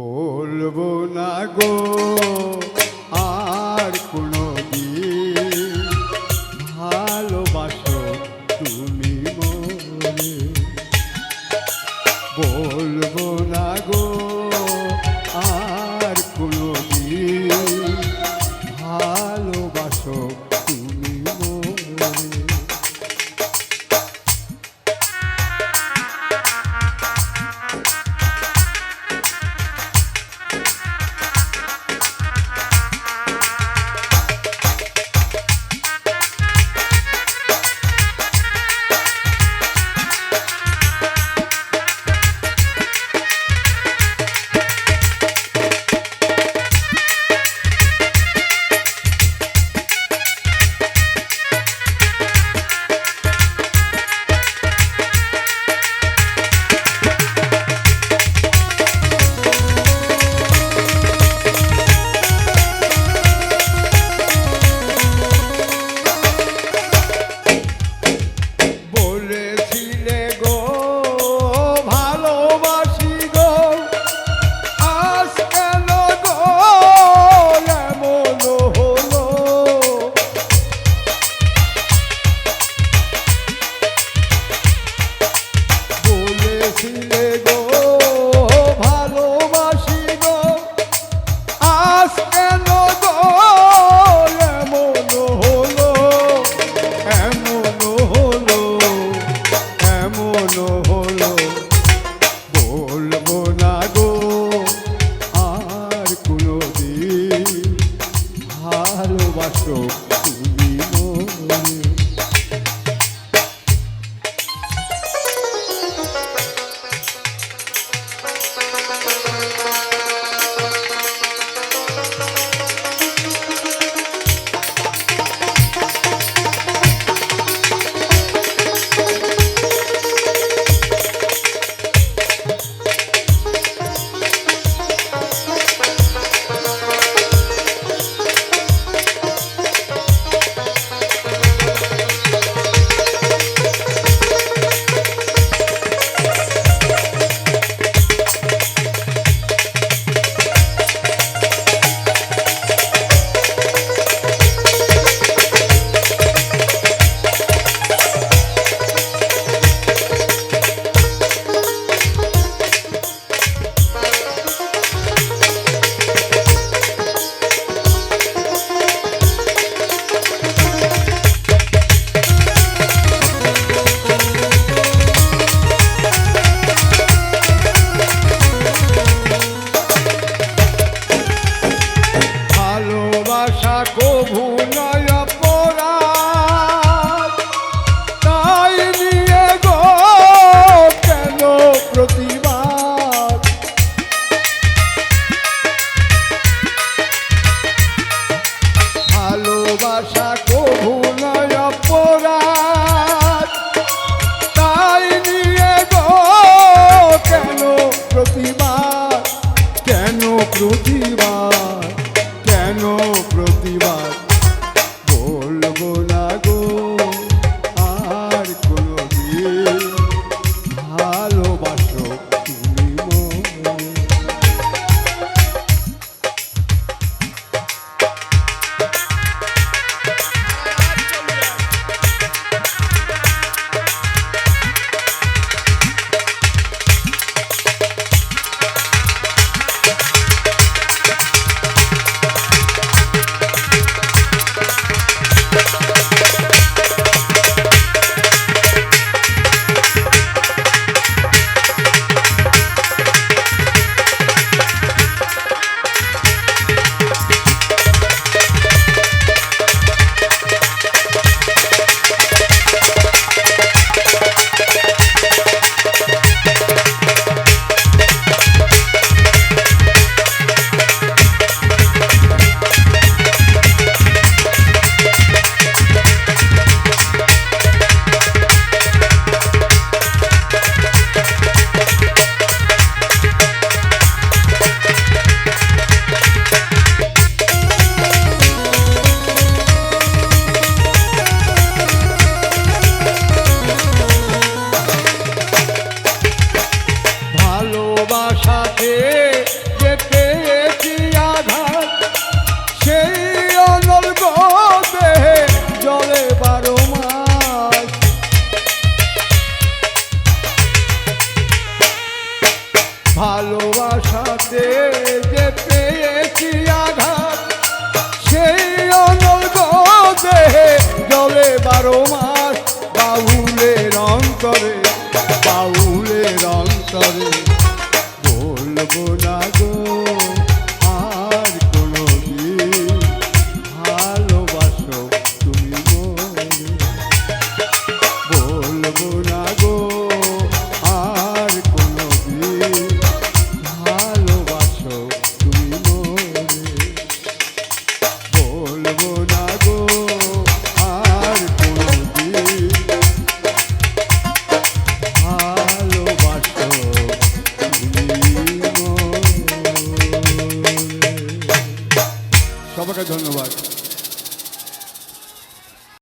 বলব না গো, আর কোনো দিন ভালোবাসো তুমি মনে বলব না গো, আর কোনো দিন ভালোবাসো no